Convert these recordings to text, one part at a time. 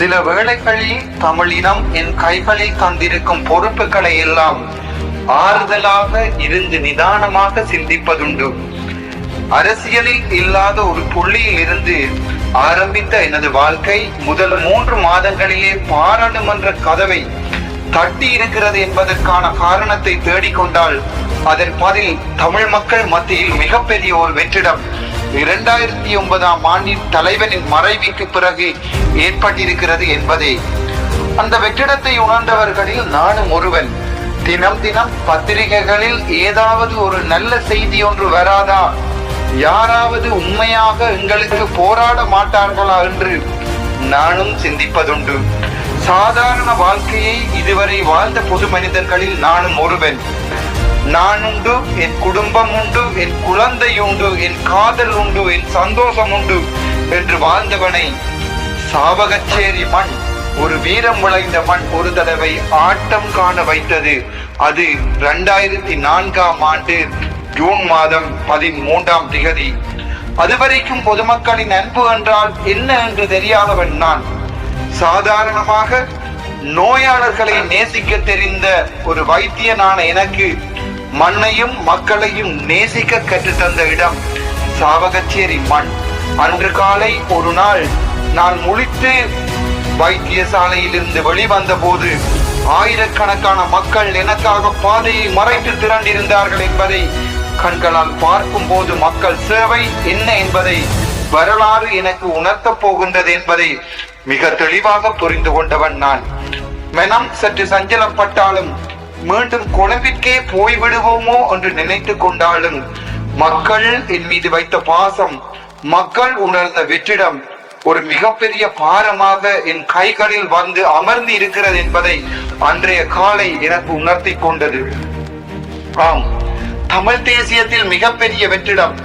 சில வேளைகளில் தமிழினம் என் கைகளில் தந்திருக்கும் பொறுப்புகளை எல்லாம் ஆறுதலாக இருந்து நிதானமாக சிந்திப்பதுண்டு. அரசியலில் இல்லாத ஒரு புள்ளியில் இருந்து ஆரம்பித்த எனது வாழ்க்கை முதல் மூன்று மாதங்களிலே பாராளுமன்ற கதவை தட்டி இருக்கிறது என்பதற்கான காரணத்தை தேடிக்கொண்டால் அதன் பதில் தமிழ் மக்கள் மத்தியில் மிகப்பெரிய ஒரு வெற்றிடம். இரண்டாயிரத்தி ஒன்பதாம் ஆண்டின் தலைவனின் மறைவுக்கு பிறகு ஏற்பட்டிருக்கிறது என்பதே. அந்த வெற்றிடத்தை உணர்ந்தவர்களில் நானும் ஒருவன். தினம் தினம் பத்திரிகைகளில் ஏதாவது ஒரு நல்ல செய்தி ஒன்று வராதா? யாராவது உண்மையாக எங்களுக்கு போராட மாட்டார்களா என்று நானும் சிந்திப்பதுண்டு. சாதாரண வாழ்க்கையை இதுவரை வாழ்ந்த பொது மனிதர்களில் நானும் ஒருவன். நான் உண்டு என் குடும்பம் உண்டு என் குழந்தை உண்டு என் காதல் உண்டு என் சந்தோஷம் உண்டு என்று வாழ்ந்தவனை சாவகச்சேரி மண் ஒரு வீரம் விளைந்த மண் ஒரு தடவை ஆட்டம் காண வைத்தது. அது இரண்டாயிரத்தி நான்காம் ஆண்டு ஜூன் மாதம் பதிமூன்றாம் திகதி. அதுவரைக்கும் பொதுமக்களின் அன்பு என்றால் என்ன என்று தெரியாதவன் நான். சாதாரணமாக நோயாளர்களை நேசிக்க தெரிந்த ஒரு வைத்தியனான எனக்கு மண்ணையும் மக்களையும் நேசிக்க கற்றுத்தந்த இடம் சாவகச்சேரி மண். அன்று காலை ஒரு நாள் நான் முழித்து வைத்தியசாலையில் இருந்து வெளிவந்த போது ஆயிரக்கணக்கான மக்கள் எனக்காக பாதையை மறைத்து திரண்டிருந்தார்கள் என்பதை கண்களால் பார்க்கும் போது மக்கள் சேவை என்ன என்பதை வரலாறு எனக்கு உணர்த்தப் போகின்றது என்பதை மிக தெளிவாக புரிந்து கொண்டவன் நான். மனம் சற்று சஞ்சலப்பட்டாலும் மீண்டும் குழம்பிற்கே போய்விடுவோமோ என்று நினைத்து கொண்டாலும் மக்கள் என் மீது வைத்த பாசம் மக்கள் உணர்ந்த வெற்றிடம் ஒரு மிகப்பெரிய பாரமாக என் கைகளில் வந்து அமர்ந்து இருக்கிறது என்பதை அன்றைய காலை எனக்கு உணர்த்தி கொண்டது. ஆம் தமிழ் தேசியத்தில் மிகப்பெரிய வெற்றிடம்.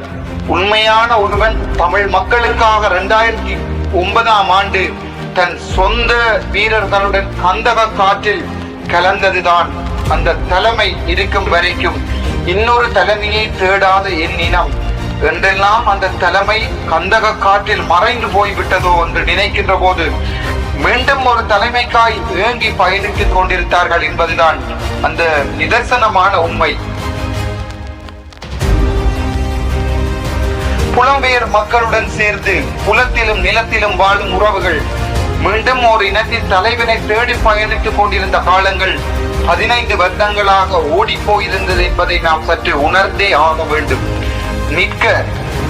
உண்மையான ஒருவன் தமிழ் மக்களுக்காக இரண்டாயிரத்தி ஒன்பதாம் ஆண்டு தன் சொந்த வீரர்களுடன் கந்தக காற்றில் கலந்ததுதான். அந்த தலைமை இருக்கும் வரைக்கும் இன்னொரு தலைமையை தேடாத என் இனம். என்றெல்லாம் அந்த தலைமை கந்தக காற்றில் மறைந்து போய்விட்டதோ என்று நினைக்கின்ற போது மீண்டும் ஒரு தலைமைக்காய் ஏங்கி பயணித்துக் கொண்டிருந்தார்கள் என்பதுதான் அந்த நிதர்சனமான உண்மை. புலம்பெயர் மக்களுடன் சேர்ந்து புலத்திலும் நிலத்திலும் வாழும் உறவுகள் மீண்டும் ஒரு இனத்தின் தலைவனை தேடி பயணித்துக் கொண்டிருந்த காலங்கள் பதினைந்து வருடங்களாக ஓடி போயிருந்தது என்பதை நாம் சற்று உணர்ந்தே ஆக வேண்டும். நிற்க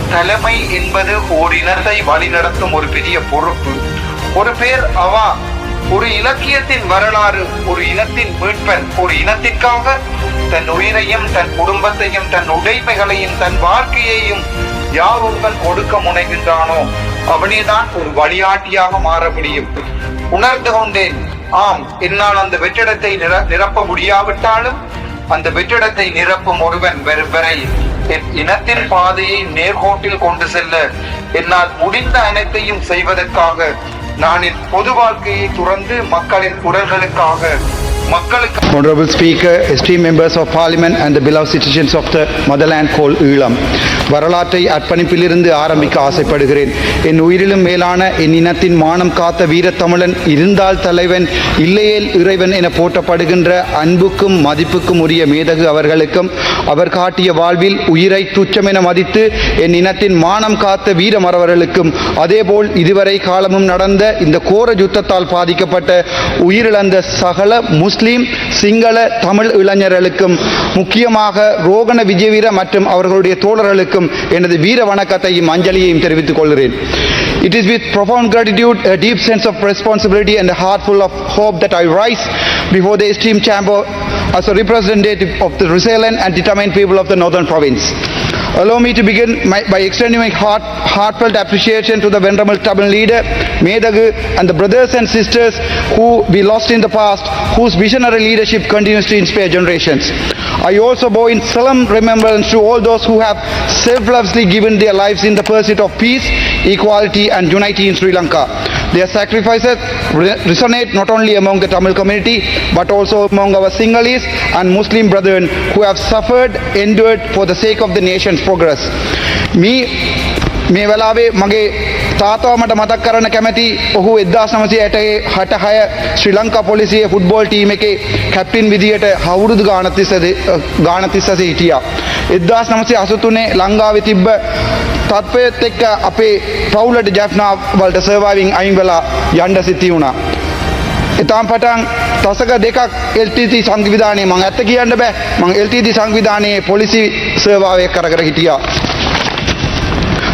தலைமை என்பது ஓர் இனத்தை வழிநடத்தும் ஒரு பெரிய பொறுப்பு. ஒரு பேர் அவா. ஒரு இலக்கியத்தின் வரலாறு ஒரு இனத்தின் மீட்பன் ஒரு இனத்திற்காக தன் உயிரையும் தன் குடும்பத்தையும் தன் உடைமைகளையும் தன் வாழ்க்கையையும் யார் ஒருவன் கொடுக்க முனைகின்றானோ அவனேதான் ஒரு வழிகாட்டியாக மாற முடியும். உணர்ந்து கொண்டேன். ஆம் என்னால் அந்த வெற்றிடத்தை நிர நிரப்ப முடியாவிட்டாலும் அந்த வெற்றிடத்தை நிரப்பும் ஒருவன் வரும் வரை என் இனத்தின் பாதையை நேர்கோட்டில் கொண்டு செல்ல என்னால் முடிந்த அனைத்தையும் செய்வதற்காக நான் என் பொது வாழ்க்கையை துறந்து மக்களின் குரல்களுக்காக மக்களுக்கு Honorable Speaker, esteemed members of Parliament and the beloved citizens of the motherland called Eelam வரலாற்றை அர்ப்பணிப்பிலிருந்து ஆரம்பிக்க ஆசைப்படுகிறேன். என் உயிரிலும் மேலான என் இனத்தின் மானம் காத்த வீரத்தமிழன் இருந்தால் தலைவன் இல்லையேல் இறைவன் என போற்றப்படுகின்ற அன்புக்கும் மதிப்புக்கும் உரிய மேதகு அவர்களுக்கும் அவர் காட்டிய வாழ்வில் உயிரை துச்சம் என மதித்து என் இனத்தின் மானம் காத்த வீரமரவர்களுக்கும் அதேபோல் இதுவரை காலமும் நடந்த இந்த கோர யுத்தத்தால் பாதிக்கப்பட்ட உயிரிழந்த சகல முஸ்லீம் சிங்கள தமிழ் இளைஞர்களுக்கும் முக்கியமாக ரோகண விஜயவீர மற்றும் அவர்களுடைய தோழர்களுக்கும் எனது வீர வணக்கத்தையும் அஞ்சலியையும் தெரிவித்துக் கொள்கிறேன் It is with profound gratitude, a deep sense of responsibility and a heart full of hope that I rise before the esteemed chamber as a representative of the resilient and determined people of the northern province. Allow me to begin my, by extending my heart, heartfelt appreciation to the venerable Tamil leader, Medagu, and the brothers and sisters who we lost in the past, whose visionary leadership continues to inspire generations. I also bow in solemn remembrance to all those who have selflessly given their lives in the pursuit of peace, equality, and unity in Sri Lanka. Their sacrifices re- resonate not only among the Tamil community but also among our Sinhalese and Muslim brethren who have suffered, endured for the sake of the nation's progress. Me මේ වෙලාවේ මගේ තාතාව මට මතක් කරන්න කැමති ඔහු එදදාස් නමසය ඇටේ හටහය ශ්‍රී ලංකා පොලිසිය ෆුට්බෝල් ටීම එකේ කැප්ටින් විදිහට හවුරුදු ගානතිස්ස ගානතිස්සස හිටියා. එදදාස් නමසේ අසුතුනේ ලංඟාව තිබ්බ තත්වයත් එක්ක අපේ පවුලට ජැෆ්නා වලට සර්වාවිං අයින් වෙලා යන්ඩ සිති වුණා. එතාම් පටන් තසක දෙකක් LTT සංවිධානය මං ඇත්ත කියන්න බෑ මං LTT සංවිධානයේ පොලිසි සේවාවය කර කර හිටියා.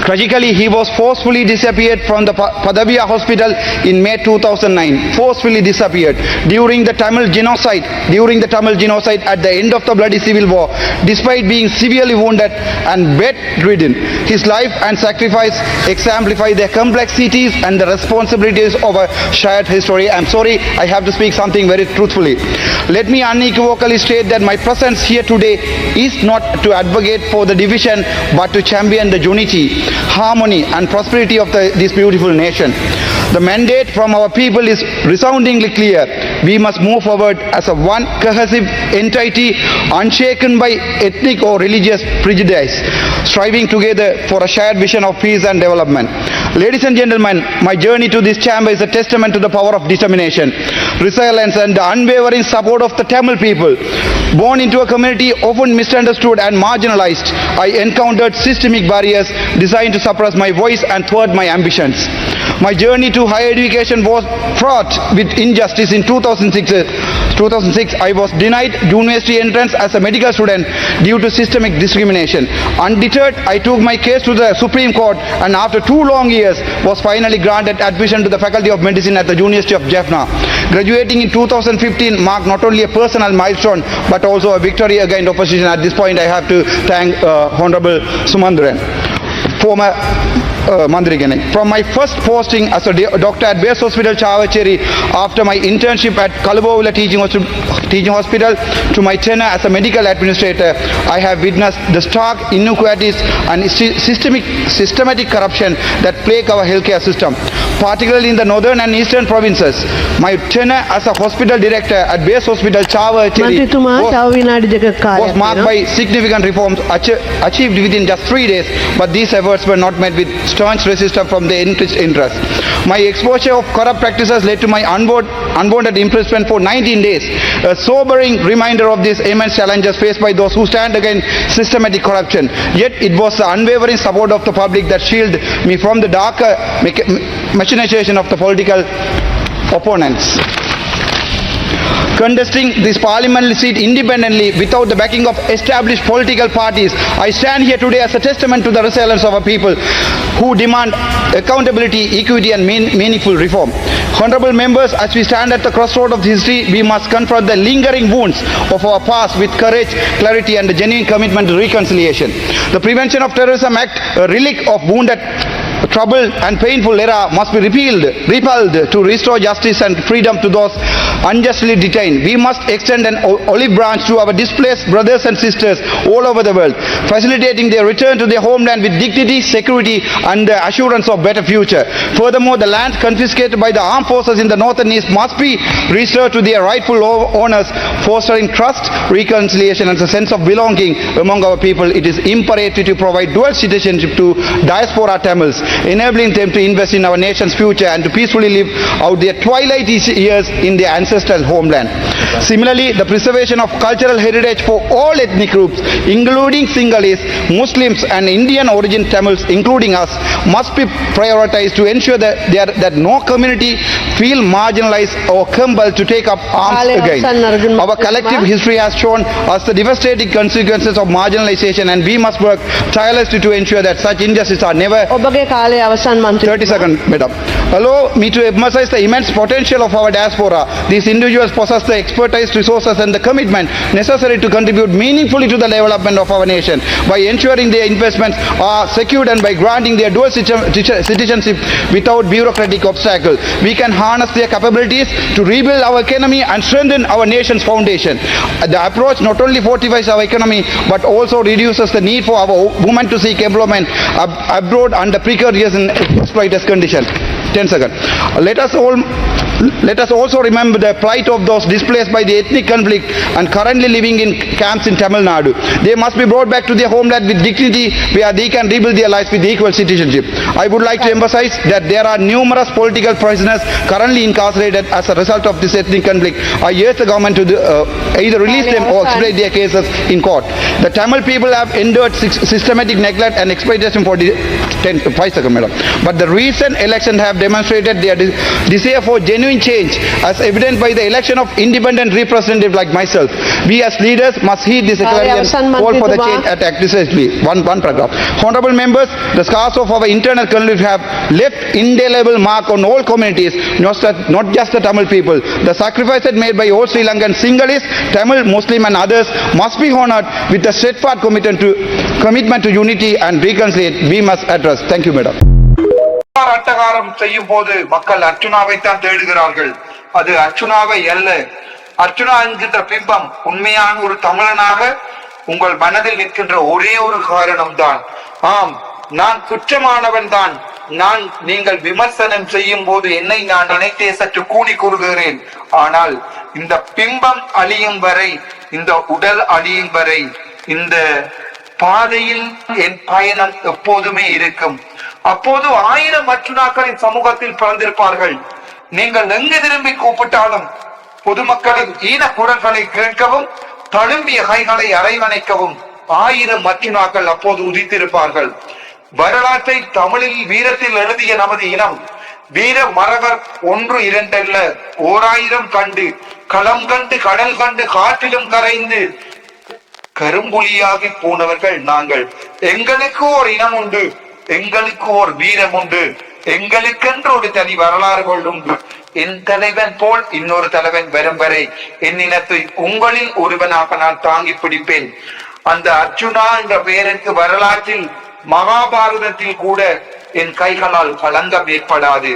Tragically, he was forcefully disappeared from the Pa- Padavia hospital in May 2009. Forcefully disappeared during the Tamil genocide. During the Tamil genocide at the end of the bloody civil war, despite being severely wounded and bedridden, his life and sacrifice exemplify the complexities and the responsibilities of a shared history. I'm sorry, I have to speak something very truthfully. Let me unequivocally state that my presence here today is not to advocate for the division, but to champion the unity, harmony, and prosperity of the, this beautiful nation. The mandate from our people is resoundingly clear. We must move forward as a one cohesive entity, unshaken by ethnic or religious prejudice, striving together for a shared vision of peace and development. Ladies and gentlemen, my journey to this chamber is a testament to the power of determination, resilience, and the unwavering support of the Tamil people. Born into a community often misunderstood and marginalized, I encountered systemic barriers designed to suppress my voice and thwart my ambitions. My journey to higher education was fraught with injustice in 2006. uh, 2006, I was denied university entrance as a medical student due to systemic discrimination. Undeterred, I took my case to the Supreme Court and after two long years was finally granted admission to the Faculty of Medicine at the University of Jaffna. Graduating in 2015 marked not only a personal milestone but also a victory against opposition. At this point, I have to thank uh, Honorable Sumandran former uh, From my first posting as a doctor at Base Hospital Chavacheri, after my internship at Kalabovula Teaching Hospital, to my tenure as a medical administrator, I have witnessed the stark inequities and systemic systematic corruption that plague our healthcare system, particularly in the northern and eastern provinces. My tenure as a hospital director at Base Hospital Chavacheri was marked by significant reforms achieved within just three days, but these efforts were not met with staunch resistance from the interest interest. My exposure of corrupt practices led to my unbounded imprisonment for 19 days, a sobering reminder of these immense challenges faced by those who stand against systematic corruption. Yet it was the unwavering support of the public that shielded me from the darker machination of the political opponents contesting this parliamentary seat independently without the backing of established political parties. I stand here today as a testament to the resilience of our people who demand accountability, equity and mean- meaningful reform. Honorable members, as we stand at the crossroad of history, we must confront the lingering wounds of our past with courage, clarity and a genuine commitment to reconciliation. The Prevention of Terrorism Act, a relic of wounded troubled and painful era must be repealed, repelled to restore justice and freedom to those unjustly detained. We must extend an olive branch to our displaced brothers and sisters all over the world, facilitating their return to their homeland with dignity, security and the assurance of a better future. Furthermore, the land confiscated by the armed forces in the north and east must be restored to their rightful owners, fostering trust, reconciliation and a sense of belonging among our people. It is imperative to provide dual citizenship to diaspora Tamils, enabling them to invest in our nation's future and to peacefully live out their twilight years in their ancestral homeland. Similarly, the preservation of cultural heritage for all ethnic groups, including Singhalese, Muslims and Indian origin Tamils, including us, must be prioritized to ensure that, are, that no community feel marginalized or compelled to take up arms again. Our collective history has shown us the devastating consequences of marginalization and we must work tirelessly to ensure that such injustices are never काले अवसान मंत्री thirty second बेटा Allow me to emphasize the immense potential of our diaspora. These individuals possess the expertise, resources and the commitment necessary to contribute meaningfully to the development of our nation. By ensuring their investments are secured and by granting their dual citizenship without bureaucratic obstacles, we can harness their capabilities to rebuild our economy and strengthen our nation's foundation. The approach not only fortifies our economy but also reduces the need for our women to seek employment ab- abroad under precarious and exploiters conditions. 10 seconds. Let us all let us also remember the plight of those displaced by the ethnic conflict and currently living in camps in Tamil Nadu. They must be brought back to their homeland with dignity where they can rebuild their lives with equal citizenship. I would like to emphasize that there are numerous political prisoners currently incarcerated as a result of this ethnic conflict. I urge the government to uh, either release them or expedite their cases in court. The Tamil people have endured systematic neglect and exploitation for the ten, five second, madam. But the recent election have demonstrated their desire for genuine genuine change as evident by the election of independent representative like myself. We as leaders must heed this economic call for the change at aggressively. One, one paragraph. Honorable members, the scars of our internal conflict have left indelible mark on all communities, not, not just the Tamil people. The sacrifices made by all Sri Lankan Sinhalese, Tamil, Muslim and others must be honored with a steadfast commitment to, commitment to unity and reconciliation we must address. Thank you, madam. பலாத்தகாரம் செய்யும் போது மக்கள் அர்ச்சுனாவை தான் தேடுகிறார்கள். அது அர்ச்சுனாவை அல்ல. அர்ச்சுனா என்கின்ற பிம்பம் உண்மையான ஒரு தமிழனாக உங்கள் மனதில் நிற்கின்ற ஒரே ஒரு காரணம் தான் ஆம் நான் குற்றமானவன் தான். நான் நீங்கள் விமர்சனம் செய்யும் போது என்னை நான் நினைத்தே சற்று கூடி கூறுகிறேன். ஆனால் இந்த பிம்பம் அழியும் வரை இந்த உடல் அழியும் வரை இந்த பாதையில் என் பயணம் எப்போதுமே இருக்கும். அப்போது ஆயிரம் மற்றுனாக்களின் சமூகத்தில் பிறந்திருப்பார்கள். நீங்கள் எங்கு திரும்பி கூப்பிட்டாலும் பொதுமக்களின் ஈன குரல்களை கேட்கவும் தழும்பிய கைகளை அரைவணைக்கவும் ஆயிரம் மற்றுனாக்கள் அப்போது உதித்திருப்பார்கள். வரலாற்றை தமிழில் வீரத்தில் எழுதிய நமது இனம் வீர மறவர் ஒன்று இரண்டல்ல ஓராயிரம் கண்டு களம் கண்டு கடல் கண்டு காற்றிலும் கரைந்து கரும்புலியாகி போனவர்கள் நாங்கள். எங்களுக்கு ஒரு இனம் உண்டு. எங்களுக்கு ஒரு வீரம் உண்டு. எங்களுக்கென்று ஒரு தனி வரலாறுகள் உண்டு. என் தலைவன் போல் இன்னொரு தலைவன் வரும் வரை என் இனத்தை உங்களில் ஒருவனாக நான் தாங்கி பிடிப்பேன். அந்த அர்ஜுனா என்ற பெயருக்கு வரலாற்றில் மகாபாரதத்தில் கூட என் கைகளால் கலங்கம் ஏற்படாது.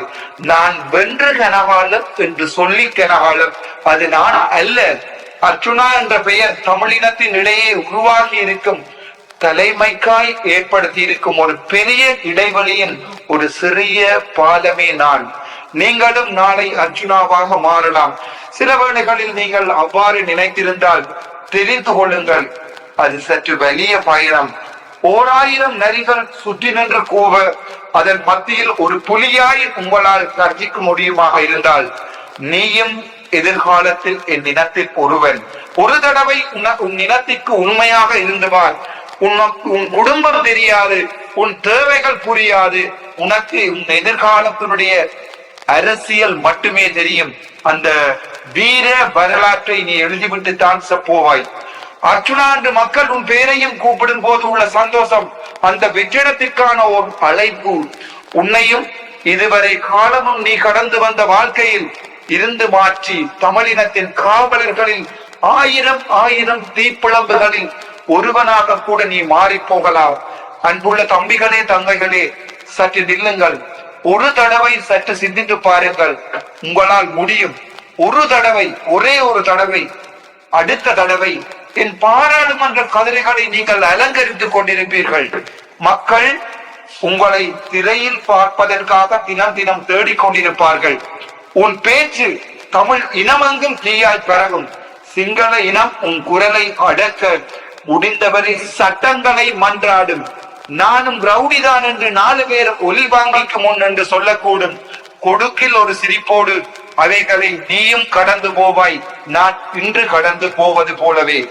நான் வென்று கனகாலம் என்று சொல்லி கனகாலம் அது நான் அல்ல. அர்ச்சுனா என்ற பெயர் தமிழினத்தின் இடையே உருவாகி இருக்கும் தலைமைக்காய் ஏற்படுத்தி இருக்கும் ஒரு பெரிய இடைவெளியின் ஒரு சிறிய பாலமே நான். நீங்களும் நாளை அர்ஜுனாவாக மாறலாம். சில வேளைகளில் நீங்கள் அவ்வாறு நினைத்திருந்தால் தெரிந்து கொள்ளுங்கள். அது சற்று வலிய பயணம். ஓராயிரம் நரிகள் சுற்றி நின்று கூவ அதன் மத்தியில் ஒரு புலியாய் உங்களால் கர்ஜிக்க முடியுமாக இருந்தால் நீயும் எதிர்காலத்தில் என் இனத்தில் ஒருவன். ஒரு தடவை உன் இனத்திற்கு உண்மையாக இருந்துவார் உனக்கு உன் குடும்பம் தெரியாது உன் தேவைகள் புரியாது. உனக்கு உன் எதிர்காலத்தினுடைய அரசியல் மட்டுமே தெரியும். அந்த வீர வரலாற்றை நீ எழுதிவிட்டு தான் போவாய் அர்ச்சுனா என்று மக்கள் உன் பேரையும் கூப்பிடும் போது உள்ள சந்தோஷம் அந்த வெற்றிடத்திற்கான ஒரு அழைப்பு. உன்னையும் இதுவரை காலமும் நீ கடந்து வந்த வாழ்க்கையில் இருந்து மாற்றி தமிழினத்தின் காவலர்களில் ஆயிரம் ஆயிரம் தீப்பிழம்புகளில் ஒருவனாக கூட நீ மாறி போகலாம் அன்புள்ள தம்பிகளே தங்கைகளே சற்று நில்லுங்கள். ஒரு தடவை சற்று சிந்தித்து பாருங்கள். உங்களால் முடியும். ஒரு தடவை ஒரே ஒரு தடவை அடுத்த தடவை. என் பாராளுமன்ற கதிரைகளை நீங்கள் அலங்கரித்துக் கொண்டிருப்பீர்கள். மக்கள் உங்களை திரையில் பார்ப்பதற்காக தினம் தினம் தேடிக் கொண்டிருப்பார்கள். உன் பேச்சு தமிழ் இனமெங்கும் தீயாய் பரவும். சிங்கள இனம் உன் குரலை அடக்க முடிந்தவரை சட்டங்களை மன்றாடும். நானும் ரவுடிதான் என்று நாலு பேர் ஒலி வாங்கிக்கு முன் என்று சொல்லக்கூடும். கொடுக்கில் ஒரு சிரிப்போடு அவைகளை நீயும் கடந்து போவாய். நான் இன்று கடந்து போவது போலவே.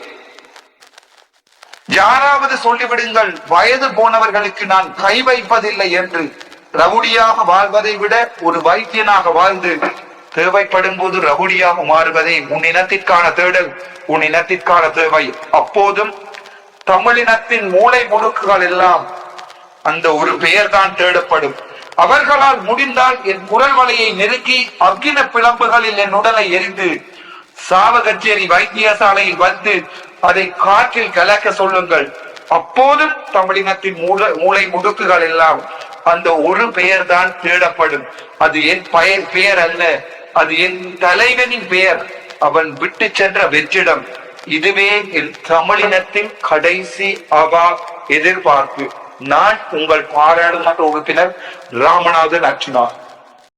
யாராவது சொல்லிவிடுங்கள் வயது போனவர்களுக்கு நான் கை வைப்பதில்லை என்று. ரவுடியாக வாழ்வதை விட ஒரு வைத்தியனாக வாழ்ந்து தேவைப்படும் போது ரவுடியாக மாறுவதே உன் இனத்திற்கான தேடல். உன் இனத்திற்கான தேவை. அப்போதும் தமிழினத்தின் மூளை முடுக்குகள் எல்லாம் அந்த ஒரு பெயர் தான் தேடப்படும். அவர்களால் முடிந்தால் என் குரல் வலையை நெருக்கி அக்கின பிளம்புகளில் என் உடலை எரிந்து சாவகச்சேரி வைத்தியசாலையில் வந்து அதை காற்றில் கலக்க சொல்லுங்கள். அப்போதும் தமிழினத்தின் மூளை மூளை முடுக்குகள் எல்லாம் அந்த ஒரு பெயர் தான் தேடப்படும். அது என் பெயர் பெயர் அல்ல. அது என் தலைவனின் பெயர். அவன் விட்டு சென்ற வெற்றிடம். இதுவே என் தமிழினத்தின் கடைசி அவா எதிர்பார்ப்பு. நான் உங்கள் பாராளுமன்ற உறுப்பினர் ராமநாதன் அர்ச்சுனா